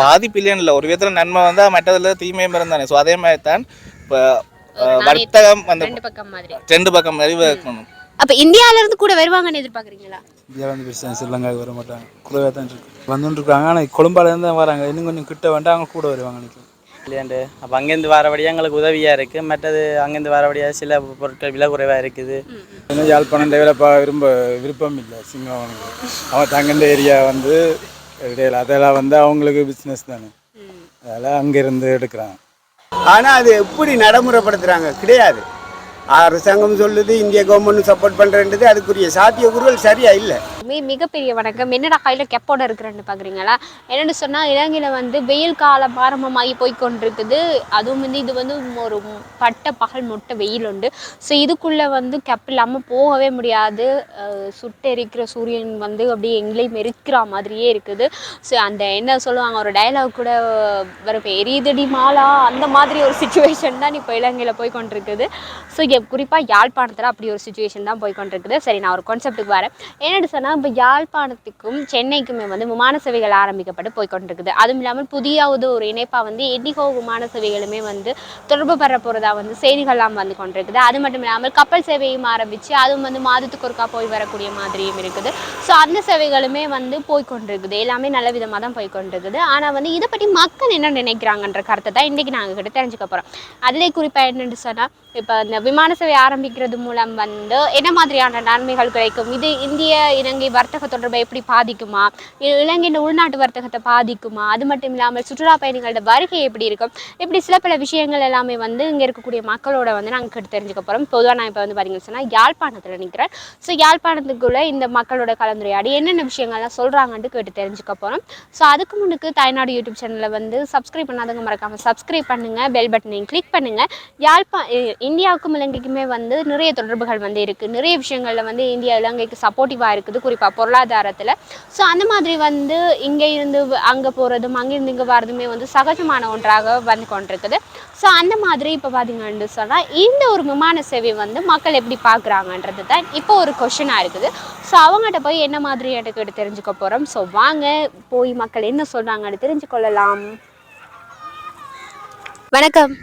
பாதிப்பு இல்லைன்னு இல்லை. ஒரு விதத்தில் நன்மை வந்தால் மற்றதில் தீமையும் இருந்தானே ஸோ அதே மாதிரி தான் இப்போ வர்த்தகம் அந்த ரெண்டு பக்கம் மாதிரி. ரெண்டு பக்கம் மாதிரி இருக்கணும். அப்ப இந்தியால இருந்து கூட வருவாங்கன்னு எதிர்பார்க்கறீங்களா? இந்தியா வந்து பெருசாக ஸ்ரீலங்காவுக்கு வர மாட்டாங்க குறைவாக தான் இருக்கு. வந்துட்டு இருக்காங்க. ஆனால் கொழும்பாலேருந்து தான் வராங்க. இன்னும் கொஞ்சம் கிட்ட வந்துட்டு அவங்க கூட வருவாங்க நினைக்கிறேன். இல்லையாண்டு. அப்போ அங்கேருந்து வரபடியாக எங்களுக்கு உதவியாக இருக்குது மற்றது அங்கேருந்து வரபடியாக சில பொருட்கள் விலை குறைவாக இருக்குது. இன்னும் யாழ்ப்பாணம் டெவலப் ஆக விரும்ப விருப்பம் இல்லை. சிங்களவனுக்கு அவன் தங்கின்ற ஏரியா வந்து இடையில அதெல்லாம் வந்து அவங்களுக்கு பிஸ்னஸ் தானே. அதெல்லாம் அங்கேருந்து எடுக்கிறாங்க. ஆனால் அது எப்படி நடைமுறைப்படுத்துகிறாங்க கிடையாது. அரசாங்கம் சொல்லுது இந்திய கவர்மெண்ட் சப்போர்ட் பண்றேன்றது அதுக்குரிய சாத்தியக்கூறுகள் சரியா இல்லை. மி மிகப்பெரிய வணக்கம். என்னடா கையில் கெப்போட இருக்கிறேன்னு பார்க்குறீங்களா என்னென்னு சொன்னால் இலங்கையில் வந்து வெயில் காலம் ஆரம்பமாகி போய் கொண்டிருக்குது. அதுவும் வந்து இது வந்து ஒரு பட்ட பகல் மொட்டை வெயில் உண்டு. ஸோ இதுக்குள்ளே வந்து கெப் இல்லாமல் போகவே முடியாது. சுட்டு சுட்டெரிக்கிற சூரியன் வந்து அப்படியே எங்களையும் எரிக்கிற மாதிரியே இருக்குது. ஸோ அந்த என்ன சொல்லுவாங்க ஒரு டயலாக் கூட வர எரியுதடி மாலா அந்த மாதிரி ஒரு சுச்சுவேஷன் தான் இப்போ இலங்கையில் போய் கொண்டிருக்குது. ஸோ குறிப்பாக யாழ்ப்பாணத்தில் அப்படி ஒரு சுச்சுவேஷன் தான் போய் கொண்டிருக்குது. சரி நான் ஒரு கான்செப்ட்டுக்கு வரேன். என்னென்னு சொன்னால் இப்போ யாழ்ப்பாணத்துக்கும் சென்னைக்குமே வந்து விமான சேவைகள் ஆரம்பிக்கப்பட்டு போய் கொண்டிருக்குது. அதுவும் இல்லாமல் புதியாவது ஒரு இணைப்பாக வந்து எண்டிகோ விமான சேவைகளுமே வந்து தொடர்பு பெற போகிறதா வந்து செய்திகள்லாம் வந்து கொண்டிருக்குது. அது மட்டும் இல்லாமல் கப்பல் சேவையும் ஆரம்பித்து அதுவும் வந்து மாதத்துக்கு ஒருக்கா போய் வரக்கூடிய மாதிரியும் இருக்குது. ஸோ அந்த சேவைகளுமே வந்து போய் கொண்டிருக்குது. எல்லாமே நல்ல விதமாக தான் போய் கொண்டிருக்குது. ஆனால் வந்து இதை பற்றி மக்கள் என்ன நினைக்கிறாங்கன்ற கருத்தை தான் இன்றைக்கி நாங்கள் கிட்ட தெரிஞ்சுக்க போகிறோம் அதிலே குறிப்பாக என்னென்னு சொன்னால் இப்போ இந்த விமான சேவை ஆரம்பிக்கிறது மூலம் வந்து என்ன மாதிரியான நன்மைகள் கிடைக்கும்? இது இந்திய இலங்கை வர்த்தக தொடர்பை எப்படி பாதிக்குமா? இலங்கையின் உள்நாட்டு வர்த்தகத்தை பாதிக்குமா? அது மட்டும் இல்லாமல் சுற்றுலா பயணிகளோட வருகை எப்படி இருக்கும்? இப்படி சில பல விஷயங்கள் எல்லாமே வந்து இங்கே இருக்கக்கூடிய மக்களோட வந்து நாங்கள் கேட்டு தெரிஞ்சுக்க போகிறோம் பொதுவாக நான் இப்போ வந்து பார்த்தீங்கன்னு சொன்னால் யாழ்ப்பாணத்தில் நிற்கிறேன் ஸோ யாழ்ப்பாணத்துக்குள்ளே இந்த மக்களோட கலந்துரையாடி என்னென்ன விஷயங்கள்லாம் சொல்கிறாங்கன்ட்டு கேட்டு தெரிஞ்சுக்க போகிறோம் ஸோ அதுக்கு முன்னுக்கு தாய்நாடு யூடியூப் சேனலில் வந்து சப்ஸ்கிரைப் பண்ணாதவங்க மறக்காமல் சப்ஸ்கிரைப் பண்ணுங்கள் பெல் பட்டனையும் கிளிக் பண்ணுங்கள் யாழ்ப்பா இந்தியாவுக்கும் இலங்கைக்குமே வந்து நிறைய தொடர்புகள் வந்து இருக்குது நிறைய விஷயங்களில் வந்து இந்தியா இலங்கைக்கு சப்போர்ட்டிவாக இருக்குது. குறிப்பாக பொருளாதாரத்தில். ஸோ அந்த மாதிரி வந்து இங்கே இருந்து அங்கே போகிறதும் அங்கேருந்து இங்கே வர்றதுமே வந்து சகஜமான ஒன்றாக வந்து கொண்டிருக்குது. ஸோ அந்த மாதிரி இப்போ பார்த்தீங்கன்னு சொன்னால் இந்த ஒரு விமான சேவை வந்து மக்கள் எப்படி பார்க்குறாங்கன்றது தான் இப்போ ஒரு கொஷனாக இருக்குது. ஸோ அவங்ககிட்ட போய் என்ன மாதிரி எனக்கு கேட்டு தெரிஞ்சுக்க போகிறோம் ஸோ வாங்க போய் மக்கள் என்ன சொல்கிறாங்கன்னு தெரிஞ்சு கொள்ளலாம். வணக்கம்.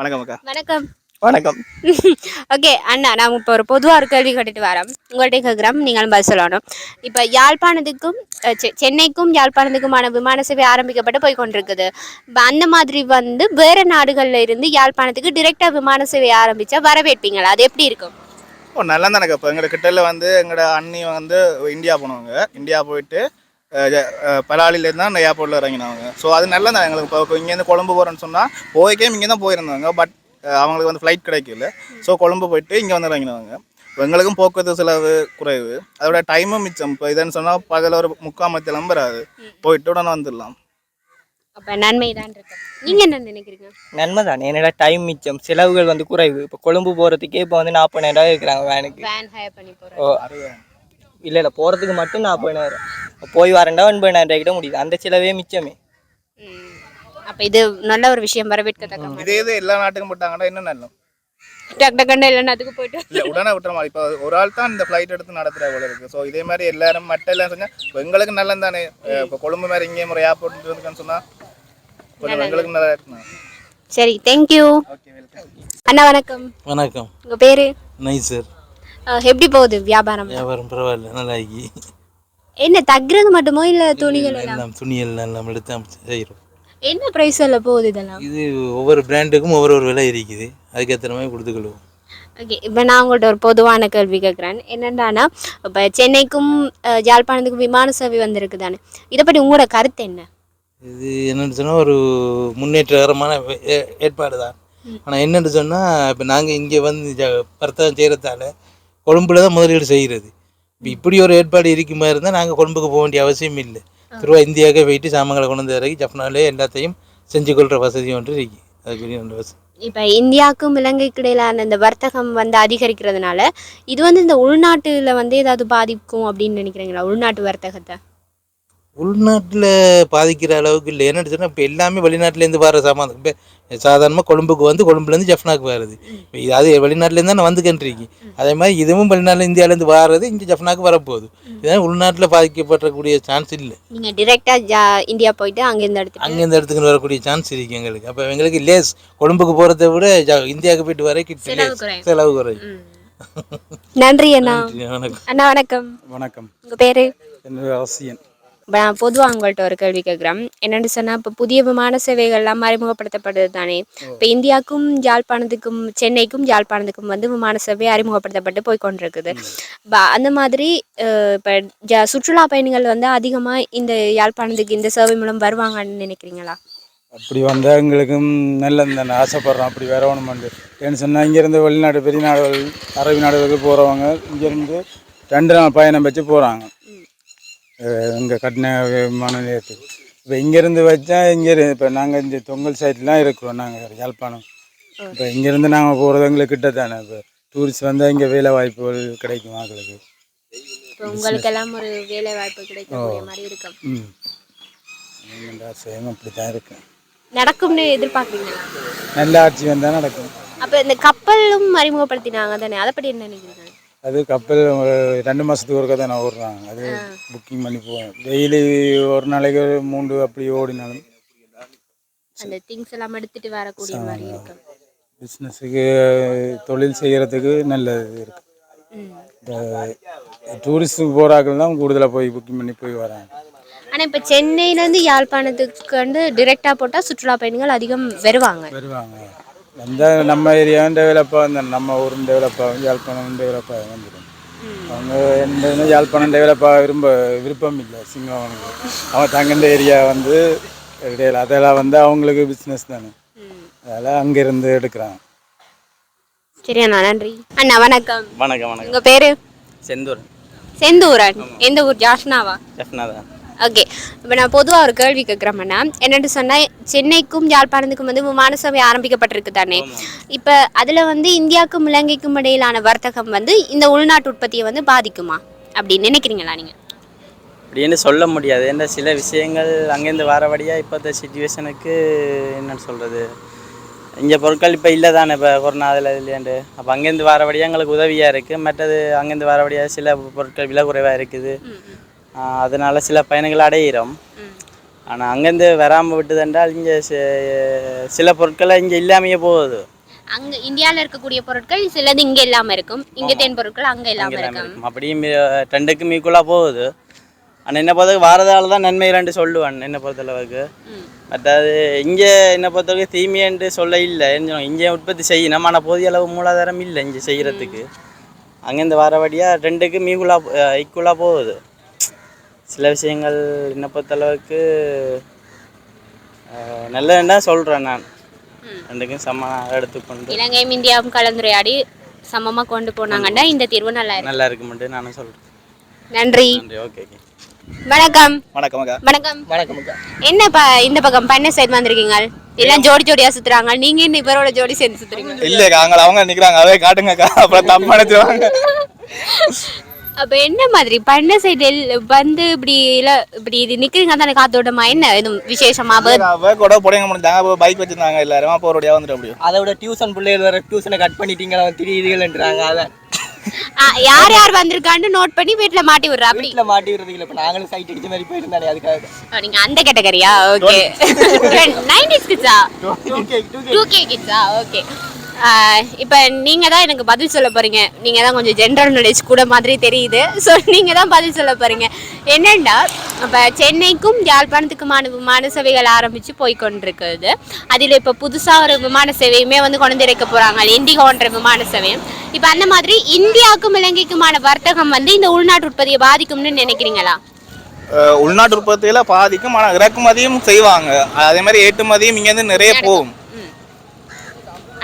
வணக்கம் அக்கா. வணக்கம். வணக்கம். ஓகே அண்ணா நான் இப்போ ஒரு பொதுவாக ஒரு கேள்வி கேட்டுட்டு வரேன். உங்கள்கிட்ட கேட்குறோம் நீங்களும் பதில் சொல்லணும். இப்போ யாழ்ப்பாணத்துக்கும் சென்னைக்கும் யாழ்ப்பாணத்துக்குமான விமான சேவை ஆரம்பிக்கப்பட்டு போய் கொண்டிருக்குது. இப்போ அந்த மாதிரி வந்து வேறு நாடுகளில் இருந்து யாழ்ப்பாணத்துக்கு டிரெக்டாக விமான சேவை ஆரம்பித்தா வரவேற்பீங்களா? அது எப்படி இருக்கும்? ஓ நல்லா தானே இப்போ எங்களோட கிட்டல வந்து எங்களோட அண்ணி வந்து இந்தியா போனவங்க. இந்தியா போயிட்டு பலாலிலேருந்து தான் ஏர்போர்ட்டில் இறங்கினவங்க. ஸோ அது நல்லா தான் எங்களுக்கு இப்போ இங்கேருந்து கொழும்பு போகிறோன்னு சொன்னால் போய்க்கே இங்கே தான் போயிருந்தாங்க. பட் அவங்களுக்கு வந்து ஃப்ளைட் கிடைக்கல. ஸோ கொழும்பு போயிட்டு இங்கே வந்து இறங்கினவங்க இப்போ எங்களுக்கும் போக்குவரத்து செலவு குறைவு. அதோட டைமும் மிச்சம். இப்போ இதுன்னு சொன்னால் பகல் ஒரு முக்கால் மத்தி நம்பராது போயிட்டு உடனே வந்துடலாம். அப்போ நன்மை தான் இருக்கு. நீங்கள் என்ன நினைக்கிறீங்க? நன்மை தானே என்னோட டைம் மிச்சம். செலவுகள் வந்து குறைவு. இப்போ கொழும்பு போகிறதுக்கே இப்போ வந்து நாற்பதாயிரம் இருக்கிறாங்க வேனுக்கு. வேன் ஹயர் பண்ணி போகிறோம் ஓ இல்லை இல்லை. போகிறதுக்கு மட்டும் நாற்பதாயிரம் போய் வரேன்டா ஒன்பதாயிரம் கிட்ட முடியுது. அந்த செலவே மிச்சமே. அப்போ இது நல்ல ஒரு விஷயம் வரவேற்கத்தக்க. இதே இது எல்லா நாட்டுக்கும் போட்டாங்கன்னா இன்னும் நல்லா டக் டக்குன்னு போயிட்டு இல்லை உடனே விட்டுற மாதிரி. இப்போ ஒரு ஆள் தான் இந்த ஃப்ளைட் எடுத்து நடத்துகிற போல இருக்குது ஸோ இதே மாதிரி எல்லாரும் மற்ற எல்லாம் சொன்னால் எங்களுக்கு நல்லது தானே. இப்போ கொழும்பு மாதிரி இங்கே ஒரு ஏர்போர்ட் இருக்குன்னு சொன்னால் கொஞ்சம் எங்களுக்கு நல்லா இருக்கணும் சரி தேங்க்யூ ஓகே வெல்கம் அண்ணா வணக்கம். வணக்கம். உங்கள் பேர்? நைஸ் சார் எப்படி போகுது வியாபாரம்? வியாபாரம் பரவாயில்ல நல்லா ஆகி என்ன தக்குறது மட்டுமோ இல்லை துணிகள் எல்லாம்? எல்லாம் துணியல் எல்லாம் எடுத்து அமைச்சு செய்கிறோம் என்ன ப்ரைஸ் எல்லாம் போகுது இதெல்லாம்? இது ஒவ்வொரு பிராண்டுக்கும் ஒவ்வொரு ஒரு விலை இருக்குது. அதுக்கேற்ற மாதிரி கொடுத்துக்கொள்வோம். ஓகே இப்போ நான் உங்கள்கிட்ட ஒரு பொதுவான கேள்வி கேட்குறேன் என்னென்னா இப்போ சென்னைக்கும் அஹ், யாழ்ப்பாணத்துக்கும் விமான சேவை வந்திருக்கு தானே இதை பற்றி உங்களோட கருத்து என்ன? இது என்னென்னு சொன்னால் ஒரு முன்னேற்றகரமான ஏற்பாடு தான். ஆனால் என்னென்னு சொன்னால் இப்போ நாங்கள் இங்கே வந்து வர்த்தகம் செய்கிறதால கொழும்புல தான் முதலீடு செய்கிறது இப்போ இப்படி ஒரு ஏற்பாடு இருக்குமா இருந்தால் நாங்கள் கொழும்புக்கு போக வேண்டிய அவசியம் இல்லை திருவா இந்தியாவுக்கே போயிட்டு சாமான்களை கொண்டு வந்து இறக்கி ஜப்னாலே எல்லாத்தையும் செஞ்சு கொள்கிற வசதி ஒன்று இருக்கு. அதுக்குரிய ஒன்று வசதி. இப்போ இந்தியாவுக்கும் இலங்கைக்கு இடையிலான இந்த வர்த்தகம் வந்து அதிகரிக்கிறதுனால இது வந்து இந்த உள்நாட்டில் வந்து ஏதாவது பாதிக்கும் அப்படின்னு நினைக்கிறீங்களா? உள்நாட்டு வர்த்தகத்தை? உள்நாட்டில் பாதிக்கிற அளவுக்கு இல்லை. என்னன்னு சொன்னால் இப்போ எல்லாமே வெளிநாட்டிலேருந்து வர சாமான் இப்போ சாதாரணமாக கொழும்புக்கு வந்து கொழும்புலேருந்து ஜஃப்னாக்கு வருது அது வெளிநாட்டிலேருந்து தான் வந்துக்கின்றிருக்கு அதே மாதிரி இதுவும் வெளிநாட்டில் இந்தியாவிலேருந்து வர்றது இங்கே ஜஃப்னாக்கு வரப்போகுது. இதான் உள்நாட்டில் பாதிக்கப்படக்கூடிய சான்ஸ் இல்லை. நீங்க டிரெக்டா ஜா இந்தியா போயிட்டு அங்கேருந்து எடுத்துட்டு அங்கேருந்து இடத்துக்கு வரக்கூடிய சான்ஸ் இருக்கு எங்களுக்கு. அப்போ எங்களுக்கு லேஸ் கொழும்புக்கு போகிறத விட ஜ- இந்தியாவுக்கு போயிட்டு வர கிட்ட செலவு. குறையும். நன்றி அண்ணா. வணக்கம். அண்ணா வணக்கம். வணக்கம். உங்க பேரு? அவசியம் இப்ப நான் பொதுவாக உங்கள்கிட்ட ஒரு கேள்வி கேட்குறேன் என்னென்னு சொன்னால் இப்போ புதிய விமான சேவைகள்லாம் அறிமுகப்படுத்தப்படுது தானே? இப்போ இந்தியாவுக்கும் யாழ்ப்பாணத்துக்கும் சென்னைக்கும் யாழ்ப்பாணத்துக்கும் வந்து விமான சேவை அறிமுகப்படுத்தப்பட்டு போய் கொண்டிருக்குது. இப்போ அந்த மாதிரி இப்போ ஜ சுற்றுலா பயணிகள் வந்து அதிகமாக இந்த யாழ்ப்பாணத்துக்கு இந்த சேவை மூலம் வருவாங்கன்னு நினைக்கிறீங்களா? அப்படி வந்தால் எங்களுக்கும் நல்லது தானே. ஆசைப்படுறோம். அப்படி வரணுமெண்டு ஏன்னு சொன்னால் இங்கேருந்து வெளிநாடு பெரிய நாடுகள் அரபி நாடுகளுக்கு போகிறவங்க இங்கேருந்து ரெண்டு நாள் பயணம் வச்சு போகிறாங்க இங்கே கட்டின விமான நிலையத்துக்கு இப்போ இங்கேருந்து வச்சா இங்கே இப்போ நாங்கள் இந்த தொங்கல் சைட்லாம் இருக்கிறோம் நாங்கள் யாழ்ப்பாணம். இப்போ இங்கேருந்து நாங்கள் போகிறது எங்களுக்கு கிட்ட தானே இப்போ டூரிஸ்ட் வந்தால் இங்கே வேலை வாய்ப்புகள் கிடைக்கும் மக்களுக்கு இப்போ உங்களுக்கெல்லாம் ஒரு வேலை வாய்ப்பு கிடைக்கக்கூடிய மாதிரி இருக்கும் ம். ஆசையும் அப்படி தான் இருக்கு. நடக்கும்னு எதிர்பார்க்குறீங்களா நல்ல ஆட்சி வந்தால் நடக்கும். அப்போ இந்த கப்பலும் அறிமுகப்படுத்தினாங்க தானே அதை பற்றி என்ன நினைக்கிறீங்க? அது கப்பல் ரெண்டு மாதத்துக்கு ஒருக்கா தான் ஓடுறாங்க. அது புக்கிங் பண்ணி போவோம் டெய்லி ஒரு நாளைக்கு ஒரு மூன்று அப்படி ஓடினாலும் அந்த திங்ஸ் எல்லாம் எடுத்துட்டு வரக்கூடிய மாதிரி இருக்கும். பிஸ்னஸுக்கு தொழில் செய்கிறதுக்கு நல்லது இருக்கு. இந்த டூரிஸ்ட்டுக்கு போகிறாக்கள் தான் கூடுதலாக போய் புக்கிங் பண்ணி போய் வராங்க. ஆனால் இப்போ சென்னையிலேருந்து யாழ்ப்பாணத்துக்கு வந்து டிரெக்டாக போட்டால் சுற்றுலா பயணிகள் அதிகம் வருவாங்க. வருவாங்க. வந்தால் நம்ம ஏரியாவும் டெவலப்பாக இருந்தால் நம்ம ஊரும் டெவலப்பாகும் யாழ்ப்பாணம் டெவலப்பாக வந்துடும் அவங்க எந்த யாழ்ப்பாணம் டெவலப்பாக விரும்ப விருப்பம் இல்லை சிங்களவனுக்கு அவன் தங்கின்ற ஏரியா வந்து அதெல்லாம் வந்து அவங்களுக்கு பிஸ்னஸ் தானே. அதெல்லாம் அங்கேருந்து எடுக்கிறாங்க. சரி அண்ணா நன்றி. அண்ணா வணக்கம். வணக்கம் வணக்கம். உங்கள் பேர்? செந்தூர். செந்தூரன் எந்த ஊர்? ஜாஷ்னாவா ஜெஃப்னா தான் ஓகே இப்போ நான் பொதுவாக ஒரு கேள்வி கேட்குறேன் அண்ணா என்னென்னு சொன்னால் சென்னைக்கும் யாழ்ப்பாணத்துக்கும் வந்து விமான சேவை ஆரம்பிக்கப்பட்டிருக்கு தானே? இப்போ அதில் வந்து இந்தியாவுக்கும் இலங்கைக்கும் இடையிலான வர்த்தகம் வந்து இந்த உள்நாட்டு உற்பத்தியை வந்து பாதிக்குமா? அப்படின்னு நினைக்கிறீங்களா நீங்கள் அப்படின்னு சொல்ல முடியாது. ஏன்னா சில விஷயங்கள் அங்கேருந்து வரபடியாக இப்போத்த சுச்சுவேஷனுக்கு என்னன்னு சொல்கிறது இங்கே பொருட்கள் இப்போ இல்லை தானே இப்போ கொரோனா அதில் இல்லையாண்டு. அப்போ அங்கேருந்து வரபடியாக எங்களுக்கு உதவியாக இருக்குது மற்றது அங்கேருந்து வரபடியாக சில பொருட்கள் விலை குறைவாக இருக்குது. அதனால சில பயணிகள் அடையிறோம். ஆனால் அங்கேருந்து வராமல் விட்டுதென்றால் இங்கே சில பொருட்களை இங்கே இல்லாமையே போகுது. அங்கே இந்தியாவில் இருக்கக்கூடிய பொருட்கள் சிலது இங்கே இல்லாமல் இருக்கும். இங்கே தென் பொருட்கள் அங்கே இல்லாமல் இருக்கும். அப்படியும் ரெண்டுக்கும் ஈக்குவலாக போகுது. ஆனால் என்ன பொறுத்தவரைக்கும் வாரதால தான் நன்மை ரெண்டு சொல்லுவான் என்ன பொறுத்தளவுக்கு. மற்றது இங்கே என்ன பொறுத்தவரைக்கும் தீமையன்று சொல்ல இல்லை. இங்கே உற்பத்தி செய்யணும். ஆனால் போதிய அளவு மூலாதாரம் இல்லை இங்கே செய்கிறதுக்கு அங்கேருந்து வரபடியாக ரெண்டுக்கும் ஈக்குவலாக ஈக்குவலாக போகுது. சில விஷயங்கள் என்ன பொறுத்தளவுக்கு நல்லதுன்னு தான் சொல்கிறேன் நான். ரெண்டுக்கும் சமமாக எடுத்துக்கொண்டு. இலங்கையும் இந்தியாவும் கலந்துரையாடி சமமாக கொண்டு போனாங்கன்னா இந்த தீர்வு நல்லா நல்லா இருக்குமெண்டு நானும் சொல்கிறேன் நன்றி. நன்றி ஓகே ஓகே வணக்கம். வணக்கம் வணக்கம். வணக்கம் அக்கா. என்ன ப இந்த பக்கம் பண்ண சைடு வந்திருக்கீங்க? எல்லாம் ஜோடி ஜோடியா சுத்துறாங்க. நீங்க என்ன இவரோட ஜோடி சேர்ந்து சுத்துறீங்க? இல்லைக்கா அங்கே அவங்க நிற்கிறாங்க அதே காட்டுங்கக்கா அப்புறம் தப்பு நினைச்சுவாங்க அப்ப என்ன மாதிரி? பண்ண சைடு வந்து இப்படி இல்ல இப்படி இது நிக்கிறீங்க தானே காத்தோட்டமா? என்ன எதுவும் விசேஷமா? கூட புடங்க முடிஞ்சாங்க அப்போ பைக் வச்சிருந்தாங்க எல்லாரும். அப்போ ஒரு வந்துட்டு அப்படியே. அதை விட டியூஷன் பிள்ளைகள் வர டியூஷனை கட் பண்ணிட்டீங்களா? திரியுதுகள்ன்றாங்க அதான் யார் யார் வந்திருக்கான்னு நோட் பண்ணி வீட்டுல மாட்டி விடுறா அப்படி? வீட்டில் மாட்டி விடுறதுக்கு இல்லை இப்போ நாங்களும் சைட் அடிச்ச மாதிரி போயிட்டு இருந்தானே அதுக்காக நீங்க அந்த கேட்டகரியா ஓகே நைன்டிஸ் கிட்ஸா டூ கே கிட்ஸா ஓகே இப்போ நீங்கள் தான் எனக்கு பதில் சொல்ல போறீங்க. நீங்கள் தான் கொஞ்சம் ஜென்ரல் நாலேஜ் கூட மாதிரி தெரியுது. ஸோ நீங்கள் தான் பதில் சொல்ல போறீங்க. என்னென்னா இப்போ சென்னைக்கும் யாழ்ப்பாணத்துக்குமான விமான சேவைகள் ஆரம்பித்து போய் கொண்டிருக்குது அதில் இப்போ புதுசாக ஒரு விமான சேவையுமே வந்து கொண்டு வைக்க போகிறாங்க இண்டிகோன்ற விமான சேவையும் இப்போ அந்த மாதிரி இந்தியாவுக்கும் இலங்கைக்குமான வர்த்தகம் வந்து இந்த உள்நாட்டு உற்பத்தியை பாதிக்கும்னு நினைக்கிறீங்களா? உள்நாட்டு உற்பத்தியில பாதிக்கும் ஆனால் இறக்குமதியும் செய்வாங்க. அதே மாதிரி ஏற்றுமதியும் இங்கேருந்து நிறைய போகும்.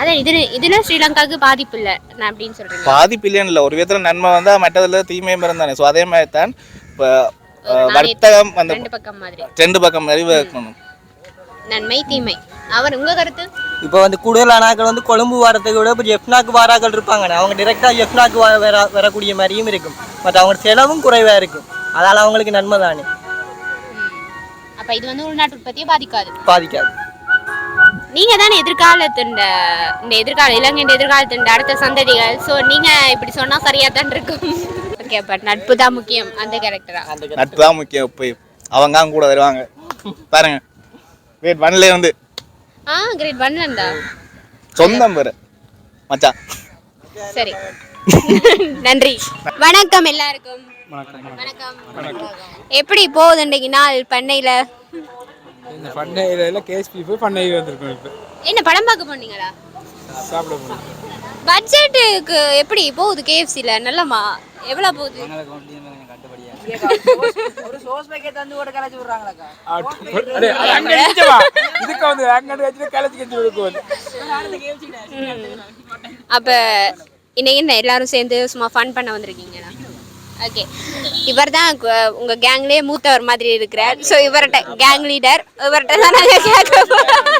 அதான் இது இதுல ஸ்ரீலங்காவுக்கு பாதிப்பு இல்லை. நான் அப்படின்னு சொல்றேன். பாதிப்பு இல்லைன்னு இல்லை. ஒரு விதத்தில் நன்மை வந்தால் மற்றதில் தீமையும் இருந்தானே. ஸோ அதே மாதிரி தான் இப்போ வர்த்தகம் அந்த ரெண்டு பக்கம் மாதிரி. ரெண்டு பக்கம் இருக்கணும். நன்மை தீமை. அவர் உங்க கருத்து? இப்போ வந்து கூடுதலான ஆட்கள் வந்து கொழும்பு வரதுக்கு விட இப்போ ஜெஃப்னாக்கு வாராக்கள் இருப்பாங்க அவங்க டிரெக்டாக ஜெஃப்னாக்கு வர வர வரக்கூடிய மாதிரியும் இருக்கும். பட் அவங்க செலவும் குறைவாக இருக்கும். அதால் அவங்களுக்கு நன்மை தானே. அப்ப இது வந்து உள்நாட்டு உற்பத்தியை பாதிக்காது. பாதிக்காது. நீங்க தானே எதிர்காலத்தின் இந்த எதிர்கால இலங்கையின் எதிர்காலத்தின் அடுத்த சந்ததிகள். சோ நீங்க இப்படி சொன்னா சரியா தான் இருக்கும். ஓகே பட் நட்பு தான் முக்கியம் அந்த கேரக்டரா அந்த நட்பு தான் முக்கியம் இப்போ அவங்க தான் கூட வருவாங்க. பாருங்க வெயிட் ஒன்ல வந்து. ஆ கிரேட் ஒன்ல இருந்தா? சொந்தம் பேரு மச்சான். சரி. நன்றி. வணக்கம் எல்லாருக்கும். வணக்கம். எப்படி போகுது இன்றைக்கு நாள் பண்ணையில? இந்த பண்ணையில கேஎஸ்பி போய் பண்ணை வந்திருக்கோம் இப்போ. என்ன படம் பார்க்க போனீங்களா? சாப்பிட போனோம். பட்ஜெட்டுக்கு எப்படி போகுது கேஎஃப்சில நல்லமா? எவ்வளவு போகுது? அடே, அது அங்க நிச்சயமா. இதுக்கு வந்து அங்க வச்சுட்டு கலைச்சு கழிச்சு கொடுக்கும் அப்ப இன்னைக்கு என்ன எல்லாரும் சேர்ந்து சும்மா ஃபன் பண்ண வந்திருக்கீங்களா? ஓகே இவர் தான் உங்க கேங்லேயே மூத்தவர் மாதிரி இருக்கிறார். ஸோ இவர்கிட்ட கேங் லீடர் இவர்கிட்ட தான் நாங்கள் கேட்க போகிறோம்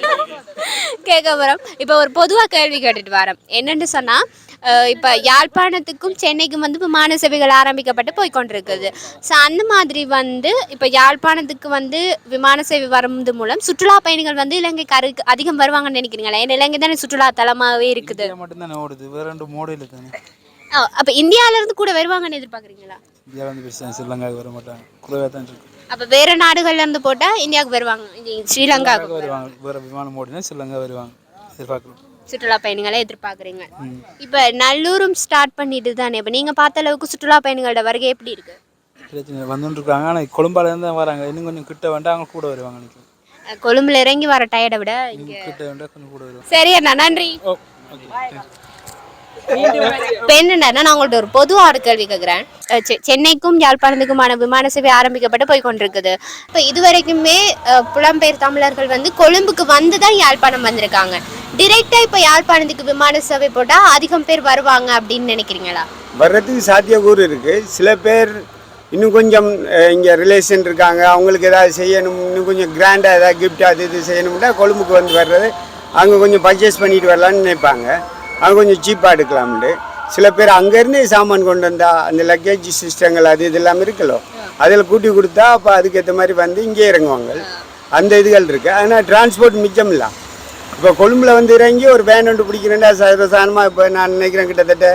கேட்க போகிறோம் இப்போ ஒரு பொதுவாக கேள்வி கேட்டுட்டு வரோம். என்னென்னு சொன்னால் இப்போ யாழ்ப்பாணத்துக்கும் சென்னைக்கும் வந்து விமான சேவைகள் ஆரம்பிக்கப்பட்டு போய் கொண்டிருக்குது ஸோ அந்த மாதிரி வந்து இப்போ யாழ்ப்பாணத்துக்கு வந்து விமான சேவை வருவது மூலம் சுற்றுலா பயணிகள் வந்து இலங்கைக்கு அரு அதிகம் வருவாங்கன்னு நினைக்கிறீங்களா? ஏன்னா இலங்கை தானே சுற்றுலா தலமாகவே இருக்குது. மட்டும்தானே ஓடுது. வேற ரெண்டு மாடல் தானே அப்ப இந்தியால இருந்து கூட வருவாங்கன்னு எதிர்பார்க்குறீங்களா? இந்தியாவில் வந்து பெருசாக ஸ்ரீலங்காவுக்கு வர மாட்டாங்க. குறைவாக தான் இருக்கு. அப்ப வேற நாடுகள்ல இருந்து போட்டா இந்தியாவுக்கு வருவாங்க. இங்க ஸ்ரீலங்காவுக்கு வருவாங்க. வேற விமானம் ஓடினா ஸ்ரீலங்கா வருவாங்க. எதிர்பார்க்குறோம். சுற்றுலா பயணிகளை எதிர்பார்க்குறீங்க. இப்ப நல்லூரும் ஸ்டார்ட் பண்ணிட்டு தானே இப்ப நீங்க பார்த்த அளவுக்கு சுற்றுலா பயணிகளோட வருகை எப்படி இருக்கு? பிரச்சனை வந்துட்டு இருக்காங்க. ஆனால் கொழும்பாலேருந்து தான் வராங்க. இன்னும் கொஞ்சம் கிட்ட வேண்டாம் அவங்க கூட வருவாங்க நினைக்கிறேன். கொழும்புல இறங்கி வர டயர்டை விட இங்க கிட்ட வேண்டாம் கொஞ்சம் கூட வருவாங்க. சரி அண்ணா. நன்றி. இப்போ என்னன்னா நான் உங்கள்ட்ட ஒரு பொதுவாக ஒரு கேள்வி கேட்குறேன் சென்னைக்கும் யாழ்ப்பாணத்துக்குமான விமான சேவை ஆரம்பிக்கப்பட்டு போய் கொண்டிருக்குது இப்போ இதுவரைக்குமே புலம்பெயர் தமிழர்கள் வந்து கொழும்புக்கு வந்து தான் யாழ்ப்பாணம் வந்திருக்காங்க. டிரெக்டாக இப்போ யாழ்ப்பாணத்துக்கு விமான சேவை போட்டால் அதிகம் பேர் வருவாங்க அப்படின்னு நினைக்கிறீங்களா? வர்றதுக்கு சாத்தியக்கூறு இருக்குது சில பேர் இன்னும் கொஞ்சம் இங்கே ரிலேஷன் இருக்காங்க. அவங்களுக்கு ஏதாவது செய்யணும் இன்னும் கொஞ்சம் கிராண்டாக ஏதாவது கிஃப்ட் அது இது செய்யணும்னா கொழும்புக்கு வந்து வர்றது அவங்க கொஞ்சம் பர்ச்சேஸ் பண்ணிட்டு வரலான்னு நினைப்பாங்க. அங்கே கொஞ்சம் சீப்பாக எடுக்கலாம்ண்டு. சில பேர் அங்கேருந்து சாமான் கொண்டு வந்தா அந்த லக்கேஜ் சிஸ்டங்கள் அது இது எல்லாம் இருக்குல்லோ அதில் கூட்டி கொடுத்தா அப்போ அதுக்கேற்ற மாதிரி வந்து இங்கே இறங்குவாங்க அந்த இதுகள் இருக்குது ஆனால் டிரான்ஸ்போர்ட் மிச்சம் இல்லை. இப்போ கொழும்பில் வந்து இறங்கி ஒரு வேன் ஒன்று பிடிக்கிறேன்டா சர்வசாதாரணமாக இப்போ நான் நினைக்கிறேன் கிட்டத்தட்ட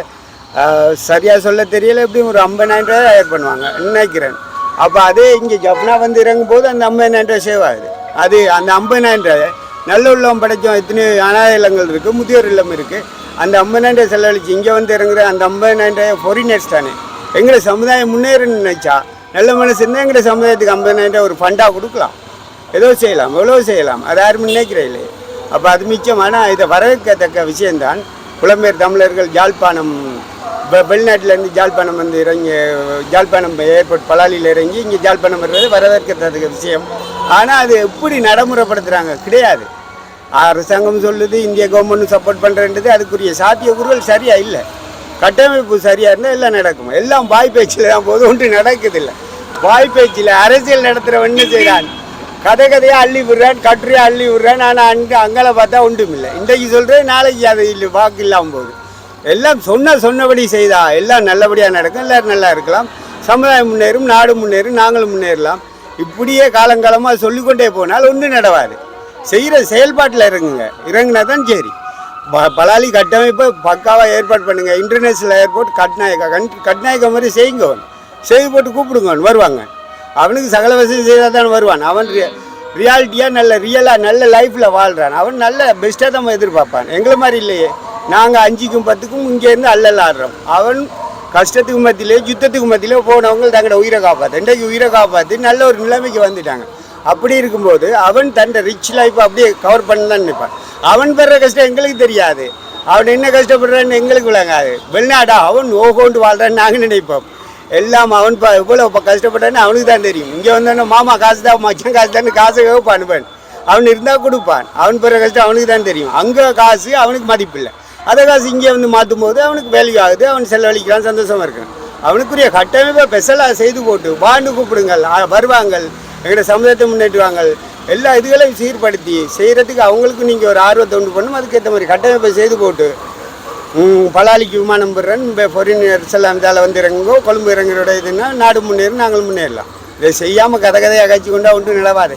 சரியாக சொல்ல தெரியல எப்படியும் ஒரு ஐம்பதாயிரம் ரூபாய் ஹையர் பண்ணுவாங்க நினைக்கிறேன். அப்போ அதே இங்கே ஜப்னா வந்து இறங்கும் போது அந்த ஐம்பதாயிரம் ரூபாய் சேவ் ஆகுது. அது அந்த ஐம்பதாயிரம் ரூபாய் நல்ல உள்ளம் படைச்சோம் எத்தனை அனாதை இல்லங்கள் இருக்குது முதியோர் இல்லம் இருக்குது அந்த ஐம்பதாயிரம் ரூபாய் செலவழிச்சு இங்கே வந்து இறங்குற அந்த அம்பனாண்ட ரூபாய் ஃபாரினர்ஸ் தானே. எங்களை சமுதாயம் முன்னேறணும்னு நினச்சா நல்ல மனசு இருந்தால் எங்களை சமுதாயத்துக்கு ஐம்பதாயிரம் ஒரு ஃபண்டாக கொடுக்கலாம். ஏதோ செய்யலாம் எவ்வளோ செய்யலாம். அது யாரும் இல்லையே. அப்போ அது மிச்சமான இதை வரவேற்கத்தக்க விஷயம்தான் புலம்பெயர் தமிழர்கள் ஜாழ்ப்பாணம் வெ- வெளிநாட்டிலேருந்து ஜாழ்ப்பாணம் வந்து இறங்கி ஜாழ்ப்பாணம் ஏர்போர்ட் பலாலியில் இறங்கி இங்கே ஜாழ்ப்பாணம் வர்றது வரவேற்கத்தக்க விஷயம். ஆனால் அது எப்படி நடைமுறைப்படுத்துகிறாங்க கிடையாது. அரசாங்கம் சொல்லுது இந்திய கவர்மெண்ட் சப்போர்ட் பண்ணுறேன்றது அதுக்குரிய சாத்தியக்கூறுகள் சரியாக இல்லை. கட்டமைப்பு சரியாக இருந்தால் எல்லாம் நடக்கும். எல்லாம் வாய் பேச்சில் தான் போது ஒன்று நடக்குதில்லை வாய் பேச்சில் அரசியல் நடத்துகிறவன் என்ன செய்கிறான் கதை கதையாக அள்ளி விடுறேன் கட்டுரையாக அள்ளி விடுறேன் ஆனால் அங்கே அங்கே பார்த்தா ஒன்றும் இல்லை இன்றைக்கு சொல்கிறேன் நாளைக்கு அது இல்லை வாக்கு இல்லாமல் போகுது. எல்லாம் சொன்ன சொன்னபடி செய்தா எல்லாம் நல்லபடியாக நடக்கும் எல்லோரும் நல்லா இருக்கலாம். சமுதாயம் முன்னேறும் நாடு முன்னேறும் நாங்களும் முன்னேறலாம். இப்படியே காலங்காலமாக சொல்லிக்கொண்டே போனால் ஒன்றும் நடவாது. செய்கிற செயல்பாட்டில் இறங்குங்க. இறங்கினா தான் சரி. ப- பலாலி கட்டமைப்பை பக்காவாக ஏற்பாடு பண்ணுங்க. இன்டர்நேஷ்னல் ஏர்போர்ட் கட்நாயக்கா கண் கட்நாயக்கா மாதிரி செய்யுங்க அவன். செய்து போட்டு கூப்பிடுங்க அவன் வருவாங்க. அவனுக்கு சகல வசதி செய்தால் தான் வருவான். அவன் ரியாலிட்டியாக நல்ல ரியலாக நல்ல லைஃப்பில் வாழ்கிறான் அவன் நல்ல பெஸ்ட்டாக தான் எதிர்பார்ப்பான். எங்களை மாதிரி இல்லையே. நாங்கள் அஞ்சுக்கும் பத்துக்கும் இங்கேருந்து அல்லல் ஆடுறோம். அவன் கஷ்டத்துக்கு மத்தியிலே யுத்தத்துக்கு மத்தியிலே போனவங்க தங்களோட உயிரை காப்பாற்று இன்றைக்கு உயிரை காப்பாற்றி நல்ல ஒரு நிலைமைக்கு வந்துட்டாங்க. அப்படி இருக்கும்போது அவன் தன் ரிச் லைஃப் அப்படியே கவர் பண்ணலான்னு நினைப்பான். அவன் பெற கஷ்டம் எங்களுக்கு தெரியாது. அவன் என்ன கஷ்டப்படுறான்னு எங்களுக்கு விளங்காது. வெளிநாடா அவன் ஓகோண்டு வாழ்றான்னு நாங்கள் நினைப்போம். எல்லாம் அவன் இப்போ இவ்வளோ இப்போ கஷ்டப்பட்டான்னு அவனுக்கு தான் தெரியும். இங்கே வந்தோன்னா மாமா காசு தான் மச்சான் காசு தான் காசை அனுப்பான் அவன் இருந்தால் கொடுப்பான். அவன் பெற கஷ்டம் அவனுக்கு தான் தெரியும். அங்கே காசு அவனுக்கு மதிப்பில்லை அதை காசு இங்கே வந்து மாற்றும் போது அவனுக்கு வேல்யூ ஆகுது. அவன் செலவழிக்கிறான் சந்தோஷமாக இருக்கான். அவனுக்குரிய கட்டமைப்பை ஸ்பெஷலாக செய்து போட்டு பாண்டு கூப்பிடுங்கள் வருவாங்கள். எங்களோட சமுதாயத்தை முன்னேற்றுவாங்க. எல்லா இதுகளையும் சீர்படுத்தி செய்கிறதுக்கு அவங்களுக்கும் நீங்கள் ஒரு ஆர்வத்தை உண்டு பண்ணும். அதுக்கேற்ற மாதிரி கட்டமைப்பை செய்து போட்டு ம், பலாலிக்கு விமானம் போடுறேன். இப்போ ஃபாரினர்ஸ் எல்லாம் இதால் வந்து இறங்குங்கோ கொழும்பு இறங்குறோட இதுன்னா நாடு முன்னேறும் நாங்கள் முன்னேறலாம். இதை செய்யாமல் கதை கதையாக காய்ச்சி கொண்டா ஒன்றும் நிலவாது.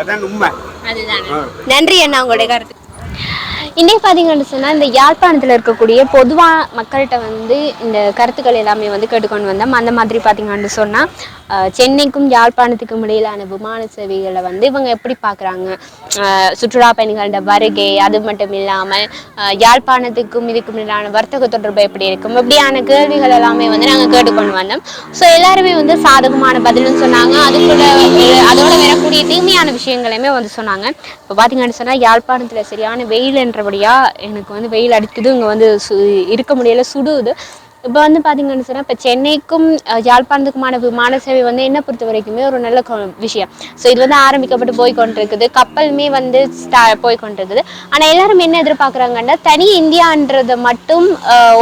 அதான் உண்மை. அதுதான். நன்றி அண்ணா உங்களுடைய கருத்து. இன்றைக்கு பார்த்தீங்கன்னு சொன்னால் இந்த யாழ்ப்பாணத்தில் இருக்கக்கூடிய பொதுவாக மக்கள்கிட்ட வந்து இந்த கருத்துக்கள் எல்லாமே வந்து கேட்டுக்கொண்டு வந்தோம். அந்த மாதிரி பார்த்தீங்கன்னு சொன்னால் சென்னைக்கும் யாழ்ப்பாணத்துக்கும் இடையிலான விமான சேவைகளை வந்து இவங்க எப்படி பார்க்குறாங்க சுற்றுலா பயணிகளோட வருகை அது மட்டும் இல்லாமல் யாழ்ப்பாணத்துக்கும் இதுக்கும் இடையிலான வர்த்தக தொடர்பு எப்படி இருக்கும்? இப்படியான கேள்விகள் எல்லாமே வந்து நாங்கள் கேட்டுக்கொண்டு வந்தோம். ஸோ எல்லாருமே வந்து சாதகமான பதில்னு சொன்னாங்க. அதுக்குள்ள அதோட வேற தீமையான விஷயங்களையுமே வந்து சொன்னாங்க. இப்போ பார்த்தீங்கன்னு சொன்னால் யாழ்ப்பாணத்தில் சரியான வெயில் என்றபடியாக எனக்கு வந்து வெயில் அடிக்குது. இங்கே வந்து சு இருக்க முடியல சுடுது. இப்போ வந்து பார்த்தீங்கன்னு சொன்னால் இப்போ சென்னைக்கும் யாழ்ப்பாணத்துக்குமான விமான சேவை வந்து என்ன பொறுத்த வரைக்குமே ஒரு நல்ல கொ- விஷயம். ஸோ இது வந்து ஆரம்பிக்கப்பட்டு போய் கொண்டிருக்குது. கப்பலுமே வந்து ஸ்டா போய் கொண்டிருக்குது. ஆனால் எல்லாரும் என்ன எதிர்பார்க்குறாங்கன்னா தனி இந்தியான்றதை மட்டும்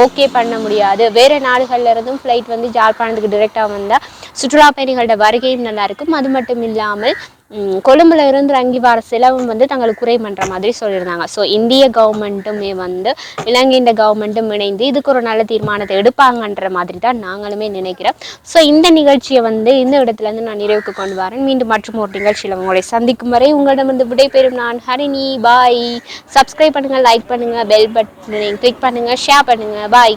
ஓகே பண்ண முடியாது. வேறு நாடுகளில் இருந்தும் ஃப்ளைட் வந்து யாழ்ப்பாணத்துக்கு டிரெக்டாக வந்தால் சுற்றுலா பயணிகளோட வருகையும் நல்லாயிருக்கும் அது மட்டும் இல்லாமல் கொழும்புல இருந்து இறங்கி வர செலவும் வந்து தங்களுக்கு குறை பண்ற மாதிரி சொல்லியிருந்தாங்க. ஸோ இந்திய கவர்மெண்ட்டுமே வந்து இலங்கையின் கவர்மெண்ட்டும் இணைந்து இதுக்கு ஒரு நல்ல தீர்மானத்தை எடுப்பாங்கன்ற மாதிரி தான் நாங்களுமே நினைக்கிறோம். ஸோ இந்த நிகழ்ச்சியை வந்து இந்த இடத்துல இருந்து நான் நிறைவுக்கு கொண்டு வரேன். மீண்டும் மற்றும் ஒரு நிகழ்ச்சியில் உங்களை சந்திக்கும் வரை உங்களிடமிருந்து விடைபெறும் நான் ஹரிணி. பாய் சப்ஸ்கிரைப் பண்ணுங்க லைக் பண்ணுங்க பெல் பட்டனை கிளிக் பண்ணுங்க ஷேர் பண்ணுங்க. பாய்